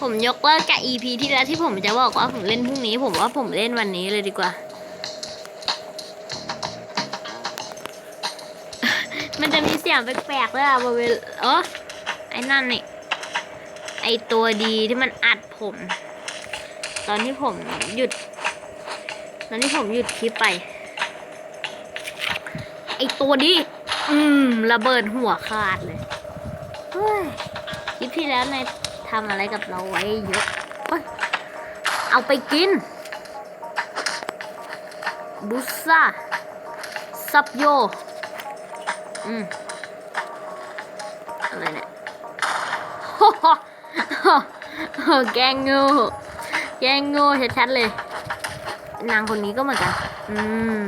ผมยกเลิกกับ EP ที่แล้วที่ผมจะบอกว่าผมเล่นพรุ่งนี้ ผมว่าผมเล่นวันนี้เลยดีกว่า มันจะมีเสียงแปลกๆด้วยอะบริเวณเออไอ้นั่นนี่ไอตัวดีที่มันอัดผม ตอนที่ผมหยุด ตอนที่ผมหยุดคลิปไป ไอตัวดี อืม ระเบิดหัวขาดเลยคลิปที่แล้วใน ทำอะไรกับเราไว้เยอะเอาไปกิน บุซ่าซับโย อืม อะไรเนี่ยโอ้โหแกงงู แกงงูชัดๆเลย นางคนนี้ก็เหมือนกัน อืม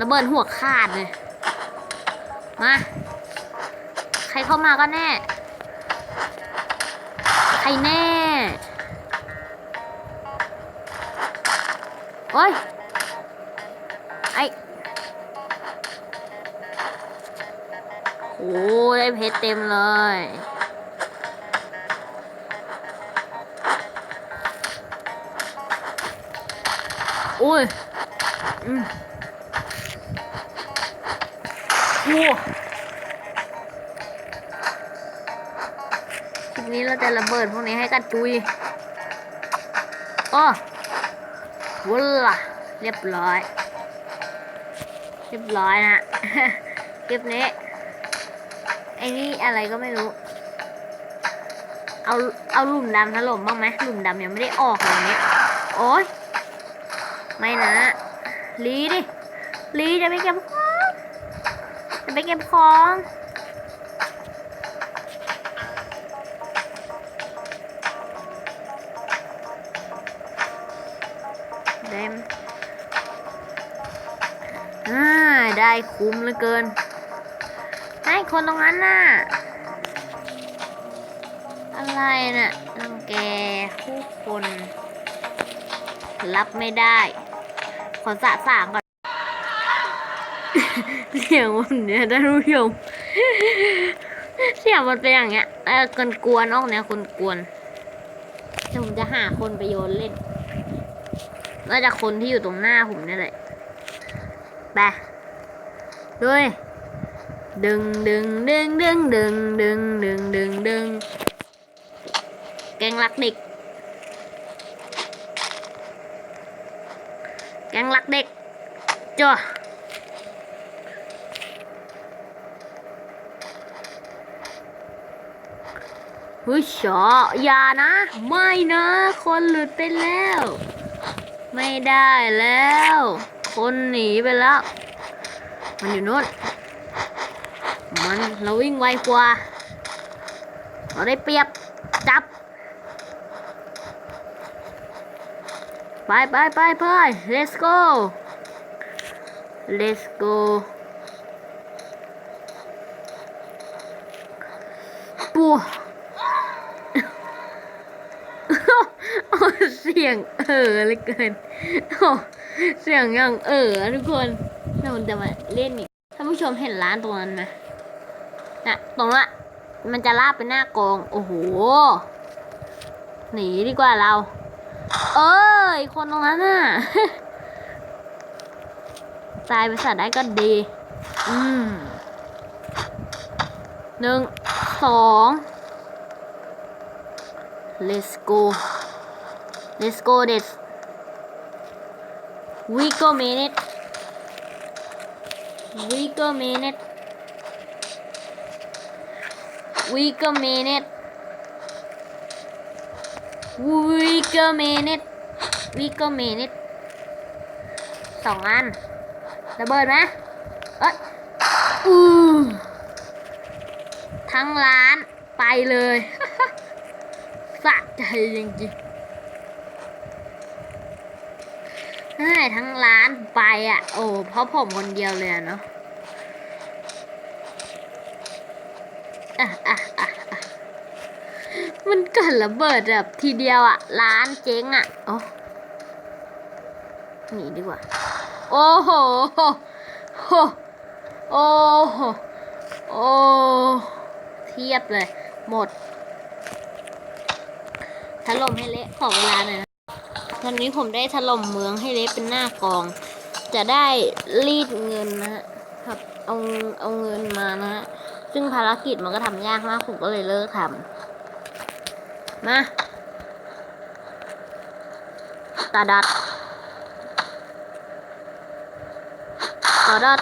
ระเบิดหัวขาดเลย มา รเข้ามาก็แน่ ใครแน่ โอ้ย ไอโอ้ได้เพชรเต็มเลย โอ้ย อืมโอ้ คลิปนี้เราจะระเบิดพวกนี้ให้กระจุยอ้อวุ้นล่ะ เรียบร้อย เรียบร้อยนะคลิปนี้ ไอ้นี่อะไรก็ไม่รู้ เอาเอาหลุมดำถล่มบ้างไหมหลุมดำยังไม่ได้ออกเลยเนี่ยโอ๊ยไม่นะลีดิลีจะไปเก็บของจะไปเก็บของ คุ้มเหลือเกิน ให้คนตรงนั้นน่ะ อะไรน่ะรังแกผู้คน รับไม่ได้ ขอสะสางก่อนเสียงมันเนี่ยท่านผู้ชมเสียงมันเป็นอย่างเงี้ยเออกันกวนออกเนี่ยคนกวนเดี๋ยวผมจะหาคนไปโยนเล่นน่าจะคนที่อยู่ตรงหน้าผมนี่แหละไป ด้วยดึงดึงดึงดึงดึงดึงดึงดึงดึงแกงรักเด็ก แกงรักเด็กจ้ะเฮ้ยชออย่านะ ไม่นะ คนหลุดไปแล้ว ไม่ได้แล้ว คนหนีไปแล้ว มันอยู่นู้นมันเราวิ่งไวกว่า เราได้เปรียบ จับ ไปไปไปไป let's go let's go ปัวเสียงเออเลยเกินเสียงอย่างเออทุกคน เราจะมาเล่นอีกท่านผู้ชมเห็นร้านตรงนั้นไหมนะตรงนั้นมันจะลาบไปหน้ากอง โอ้โห หนีดีกว่าเรา เอ้ย คนตรงนั้นน่ะ ตายไปสัตว์ได้ก็ดี อืมหนึ่ง สอง let's go let's go this we go minute we go minute we go minute we go minute we go minute สองอันระเบิดไหมเอ้ยอือทั้งร้านไปเลยสะใจจริงๆให้ทั้งร้านไปอะ โอ้เพราะผมคนเดียวเลยเนาะ อะอะอะอะมันเกิดระเบิดแบบทีเดียวอะ ร้านเจ๊งอะโอ้หนีดีกว่า โอ้โหโหโอ้โหโอ้เทียบเลย หมดถล่มให้เละขอเวลาหน่อยนะตอนนี้ผมได้ถล่มเมืองให้เละเป็นหน้ากอง จะได้รีดเงินนะฮะครับเอาเอาเงินมานะฮะ ซึ่งภารกิจมันก็ทำยากมากผมก็เลยเลิกทำมาตาดัดตาดัด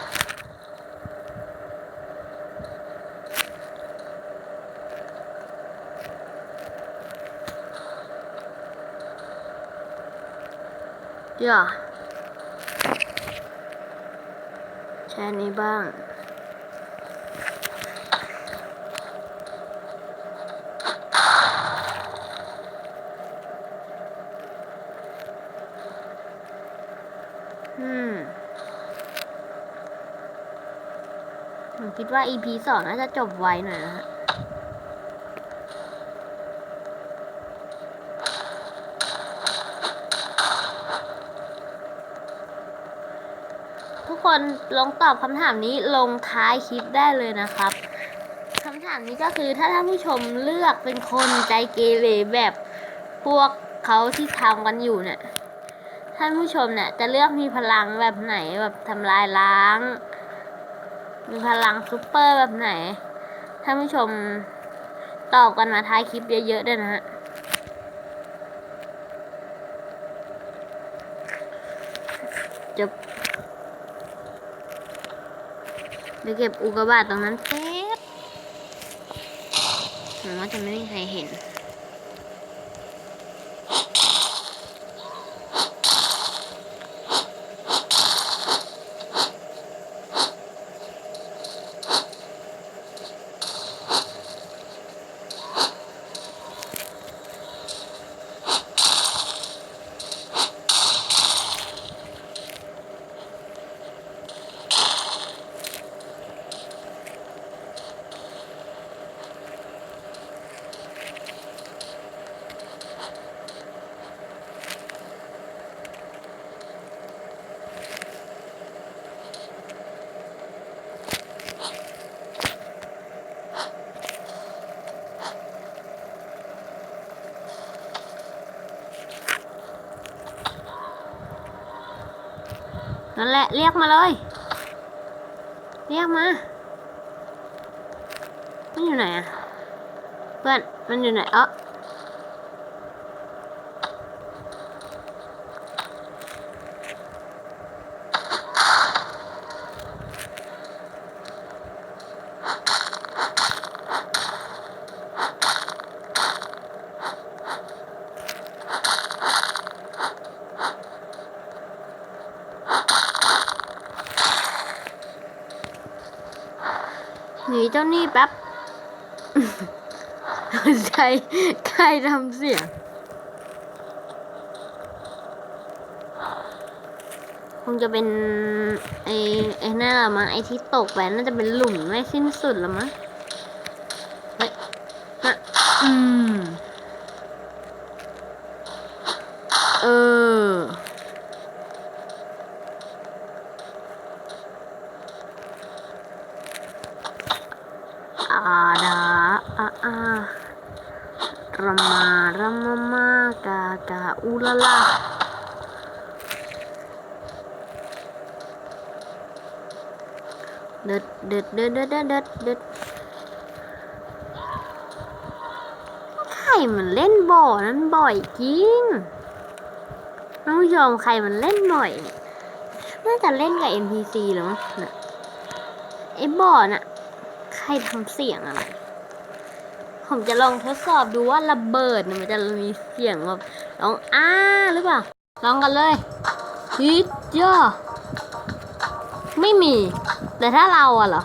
อย่าแค่นี้บ้าง อืมผมคิดว่า EP สองน่าจะจบไวหน่อยนะฮะทุกคนลองตอบคำถามนี้ลงท้ายคลิปได้เลยนะครับคำถามนี้ก็คือถ้าท่านผู้ชมเลือกเป็นคนใจเกเรแบบพวกเขาที่ทำกันอยู่เนี่ย ท่านผู้ชมเนี่ย จะเลือกมีพลังแบบไหนแบบทำลายล้าง มีพลังซูเปอร์แบบไหน ท่านผู้ชมตอบกันมาท้ายคลิปเยอะๆด้วยนะฮะจบเดี๋ยวเก็บอุกกาบาตตรงนั้นแป๊บผมว่าจะไม่มีใครเห็น นั่นแหละเรียกมาเลย เรียกมามันอยู่ไหนอะเพื่อนมันอยู่ไหนเออ หนีเจ้านี่แป๊บใจใครทำเสียงคงจะเป็นไอ้ไอ้นั่นละมั้งไอ้ที่ตกไปน่าจะเป็นหลุมไม่สิ้นสุดละมั้งเฮ้ยนะอืม เออ อาดาอาอารามารามามากากาอูลาลา เด็ดเด็ดเด็ดเด็ดเด็ดเด็ดเด็ดใครมันเล่นบ่อนั้นบ่อยจริงน้องผู้ชมใครมันเล่นบ่อยเนี่ยน่าจะเล่นกับ NPC หรือมั้งน่ะไอ้บ่อน่ะ ใครทำเสียงอะไร ผมจะลองทดสอบดูว่าระเบิดเนี่ยมันจะมีเสียงแบบลองอ้าหรือเปล่าลองกันเลยฮิตย่อไม่มี แต่ถ้าเราอะเหรอ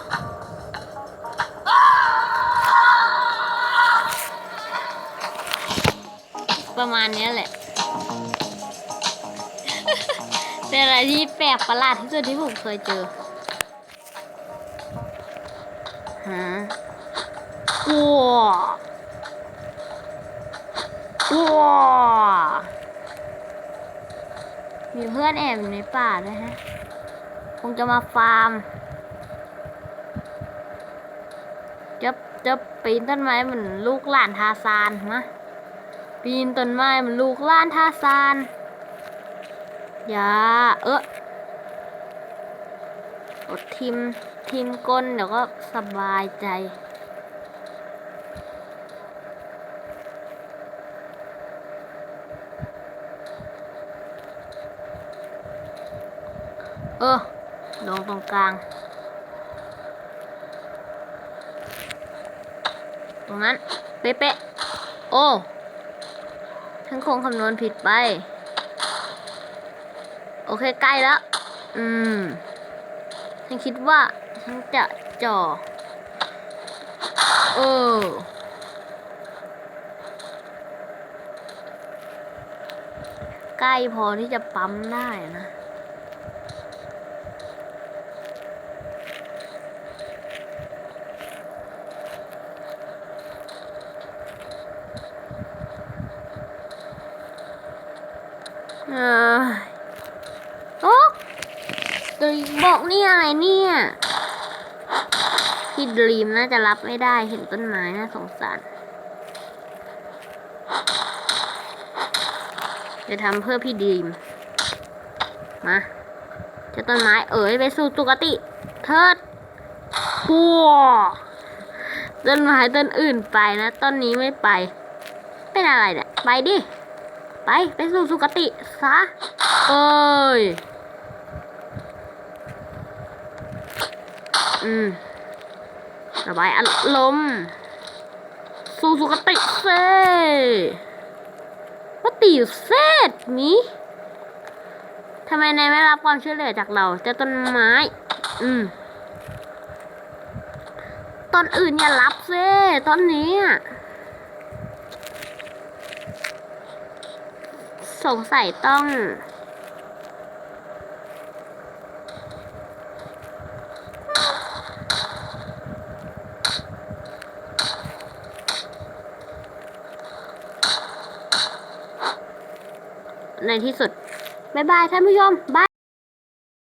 ประมาณนี้แหละ เป็นอะไรที่แปลกประหลาดที่สุดที่ผมเคยเจอฮะว้าว้ามีเพื่อนแอบอยู่ในป่าด้วยฮะ คงจะมาฟาร์ม จะปีนต้นไม้เหมือนลูกหลานทาซานมะปีนต้นไม้เหมือนลูกหลานทาซานอย่าเอออดทิมทิมก้นเดี๋ยวก็สบายใจเออลงตรงกลาง ตรงนั้น เป๊ะๆโอ้ฉันคงคำนวณผิดไป โอเค ใกล้แล้ว อืม ฉันคิดว่าฉันจะจ่อเออใกล้พอที่จะปั๊มได้นะ โอ้ดรีมบอกนี่อะไรเนี่ยพี่ดรีมน่าจะรับไม่ได้เห็นต้นไม้น่าสงสารจะทำเพื่อพี่ดีม มาเจะต้นไม้เอ๋ยไปสู่ตุกติ เทิดปัวต้นไม้ต้นอื่นไปนะ ต้นนี้ไม่ไป เป็นอะไรเนี่ย ไปดิ ไปไปสู่สุคติซะเอ้ย อืมระบายอารมณ์สู่สุคติเซ่ว่าตีเซดมีทำไมนายไม่รับความช่วยเหลือจากเราเจ้าต้นไม้ อืมต้นอื่นอย่ารับเซ่ต้นนี้อะ สงสัยต้อง ในที่สุด บ๊ายบายท่านผู้ชมบาย